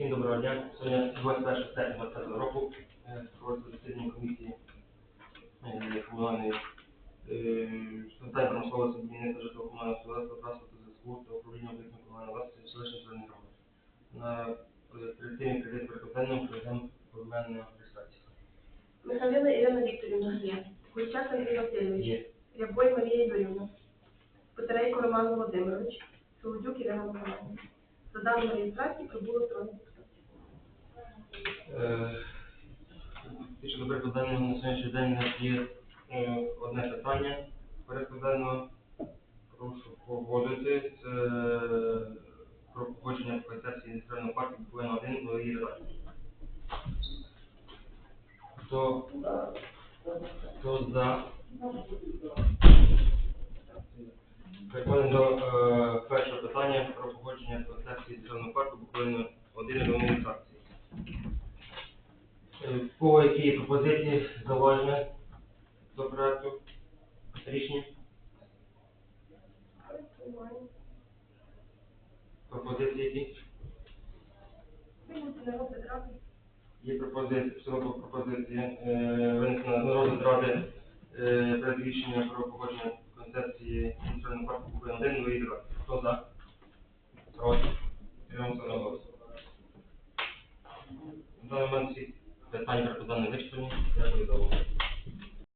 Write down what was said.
Всім доброго дня. Сьогодні 21 серпня 2020 року е, проводиться засідання комісії е, комунальної е, питань промисловості будівництва житлового комунального господарства, транспорту, зв'язку та управління об'єктами комунальної власності селищної зеленої громади. На як прийти переконанням, проведемо поіменну реєстрацію. Михайлина Ірина Вікторівна є. Гульчак Андрій Васильович. Є. Рябой Марія Юрівна. Потерейко Роман Володимирович. Солодюк Ірина Миколаївна. За даною реєстрацією прибуло троє депутатів. Е, денного на сьогоднішній день у нас є е, одне питання порядку. Прошу погодити це про погодження концепції індустріального парку Буковина 1 до її редакції. Хто, хто за? Переходимо до е, першого питання про погодження концепції індустріального парку Буковина 1 до її редакції кого які пропозиції довольно до проекту рішення? Пропозиції які? Є пропозиція, всього пропозиція винесена на розгляд ради е, проект рішення про погодження концепції Центрального парку Куклин 1, і 2. Хто за? Проти? Тримаємося на голос. В даний момент всі Питань пропозицій не вичислені. Дякую за.